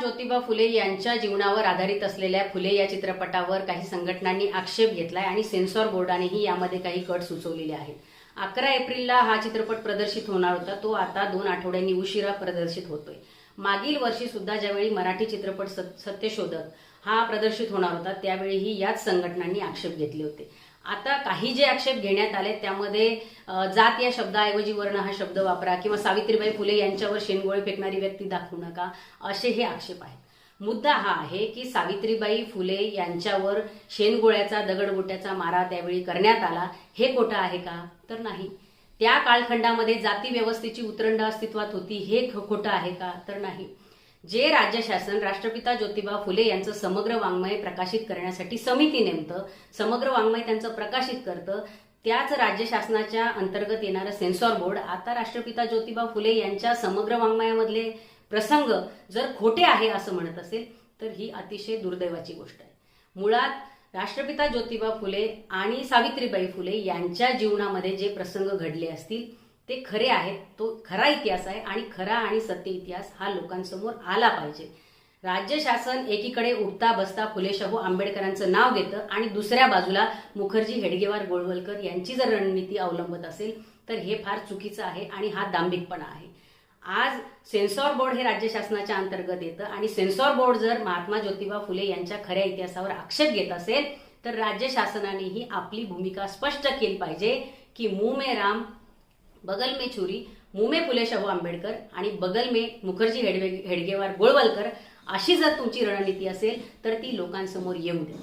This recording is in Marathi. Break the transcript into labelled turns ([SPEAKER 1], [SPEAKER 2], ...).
[SPEAKER 1] ज्योतिबा फुले यांच्या जीवनावर आधारित असलेल्या फुले या चित्रपटावर काही संघटनांनी आक्षेप घेतलाय आणि सेन्सॉर बोर्डानेही यामध्ये काही कट सुचवलेले आहेत. अकरा एप्रिलला हा चित्रपट प्रदर्शित होणार होता. तो आता दोन आठवड्यांनी उशिरा प्रदर्शित होतोय. मागील वर्षी सुद्धा ज्यावेळी मराठी चित्रपट सत्यशोधक हा प्रदर्शित होणार होता त्यावेळीही याच संघटनांनी आक्षेप घेतले होते. आता काही जे आक्षेप घेण्यात आले त्यामध्ये जात या शब्दाऐवजी वर्ण हा शब्द वापरा किंवा सावित्रीबाई फुले यांच्यावर शेणगोळे फेकणारी व्यक्ती दाखवू नका असे हे आक्षेप आहेत. मुद्दा हा आहे की सावित्रीबाई फुले यांच्यावर शेणगोळ्याचा दगडगोट्याचा मारा त्यावेळी करण्यात आला. हे खोटं आहे का? तर नाही. त्या कालखंडामध्ये जाती व्यवस्थेची उतरंड अस्तित्वात होती. हे खोटं आहे का? तर नाही. जे राज्य शासन राष्ट्रपिता ज्योतिबा फुले यांचं समग्र वाङ्मय प्रकाशित करण्यासाठी समिती नेमतं समग्र वाङ्मय त्यांचं प्रकाशित करतं त्याच राज्य शासनाच्या अंतर्गत येणारं सेन्सॉर बोर्ड आता राष्ट्रपिता ज्योतिबा फुले यांच्या समग्र वाङ्मयामधले प्रसंग जर खोटे आहे असं म्हणत असेल तर ही अतिशय दुर्दैवाची गोष्ट आहे. मुळात राष्ट्रपिता ज्योतिबा फुले आणि सावित्रीबाई फुले यांच्या जीवनामध्ये जे प्रसंग घडले असतील ते खरे आहेत तो खरा इतिहास आहे आणि खरा आणि सत्य इतिहास हा लोकांसमोर आला पाहिजे. राज्य शासन एकीकडे उठता बसता फुले शाहू आंबेडकरांचं नाव घेतं आणि दुसऱ्या बाजूला मुखर्जी हेडगेवार गोळवलकर यांची जर रणनीती अवलंबत असेल तर हे फार चुकीचं आहे आणि हा दांभिकपणा आहे. आज सेन्सॉर बोर्ड हे राज्य शासनाच्या अंतर्गत येतं आणि सेन्सॉर बोर्ड जर महात्मा ज्योतिबा फुले यांच्या खऱ्या इतिहासावर आक्षेप घेत असेल तर राज्य शासनानेही आपली भूमिका स्पष्ट केली पाहिजे की मुंह मे राम बगल में छुरी मुंह में फुले शाहू आंबेडकर आणि बगल में मुखर्जी हेडवे हेडगेवार गोळवलकर अशी जर तुमची रणनीती असेल तर ती लोकांसमोर येऊ द्या